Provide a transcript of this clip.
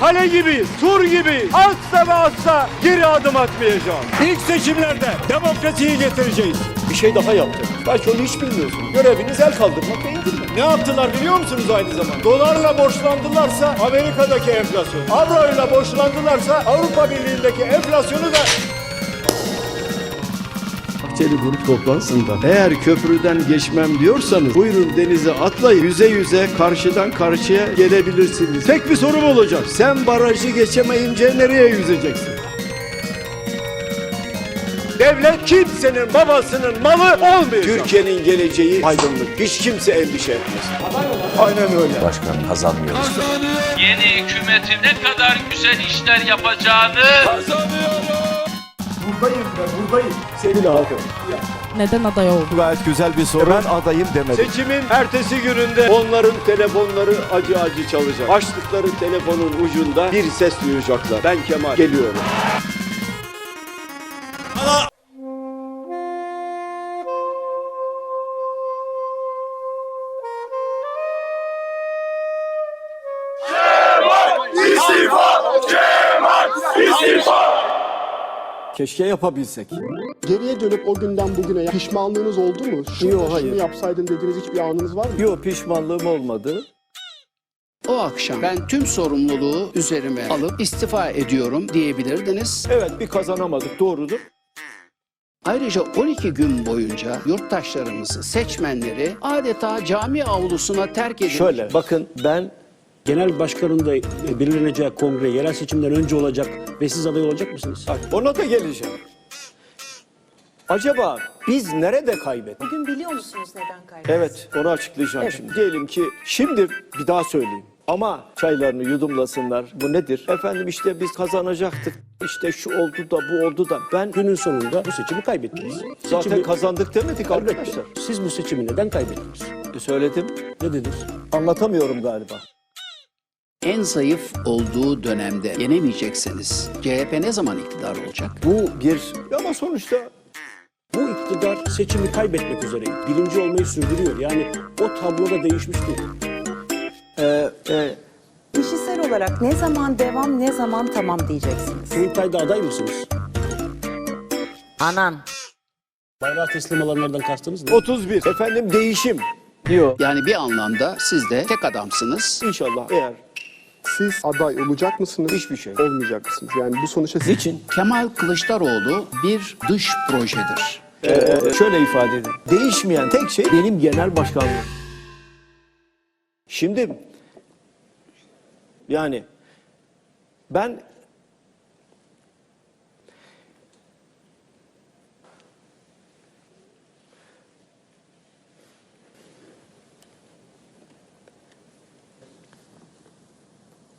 Kale gibi, sur gibi asla ve asla geri adım atmayacağım. İlk seçimlerde demokrasiyi getireceğiz. Bir şey daha yaptım. Başrolü hiç bilmiyorsun. Göreviniz el kaldırmak ve indirmek. Ne yaptılar biliyor musunuz aynı zamanda? Dolarla borçlandılarsa Amerika'daki enflasyon. Avroyla borçlandılarsa Avrupa Birliği'ndeki enflasyonu da Bahçeli grup toplantısında eğer köprüden geçmem diyorsanız buyurun denize atlayın yüze yüze karşıdan karşıya gelebilirsiniz. Tek bir sorum olacak. Sen barajı geçemeyince nereye yüzeceksin? devlet kimsenin babasının malı olmayacak. Türkiye'nin geleceği aydınlık. Hiç kimse endişe etmesin. Aynen öyle. Başkan kazanmıyoruz. yeni hükümeti ne kadar güzel işler yapacağını Buradayım ben buradayım. Sevgili halkım. Neden aday oldu? Gayet güzel bir soru. Ben adayım demedim. Seçimin ertesi gününde Onların telefonları acı acı çalacak. Açtıkları telefonun ucunda bir ses duyacaklar. Ben Kemal geliyorum. Keşke yapabilsek. Geriye dönüp o günden bugüne pişmanlığınız oldu mu? Şunu, Yok, şunu hayır. yapsaydın dediğiniz hiçbir anınız var mı? Yok pişmanlığım olmadı. O akşam ben tüm sorumluluğu üzerime alıp istifa ediyorum diyebilirdiniz. Evet bir kazanamadık doğrudur. Ayrıca 12 gün boyunca yurttaşlarımızı, seçmenleri adeta cami avlusuna terk edilmiş. Şöyle bakın ben Genel başkanın da e, belirleneceği kongre yerel seçimden önce olacak ve siz aday olacak mısınız? Bak, ona da geleceğim. Acaba biz nerede kaybettik? Bugün biliyor musunuz neden kaybettik? Evet onu açıklayacağım şimdi. Diyelim ki şimdi bir daha söyleyeyim. Ama çaylarını yudumlasınlar. Bu nedir? Efendim işte biz kazanacaktık. İşte şu oldu da bu oldu da. Ben Günün sonunda bu seçimi kaybettiniz. zaten Seçimi- kazandık demedik arkadaşlar. Siz bu seçimi neden kaybettiniz? E, Söyledim. Ne dediniz? Anlatamıyorum galiba. En zayıf olduğu dönemde yenemeyecekseniz CHP ne zaman iktidar olacak? Bu bir ama sonuçta Bu iktidar seçimi kaybetmek üzere. Birinci olmayı sürdürüyor. Yani o tablo da değişmiş değil. e, e, Kişisel olarak ne zaman devam ne zaman tamam diyeceksiniz. Kurultayda aday mısınız? Anan. Bayrağı teslim alanlardan kastınız ne? 31 efendim değişim diyor. Yani bir anlamda siz de tek adamsınız. İnşallah eğer Siz aday olacak mısınız? Hiçbir şey. Olmayacak mısınız? Yani bu sonuçta siz Niçin? Kemal Kılıçdaroğlu bir dış projedir. Ee, şöyle ifade edeyim. Değişmeyen tek şey benim genel başkanlığım. Şimdi yani ben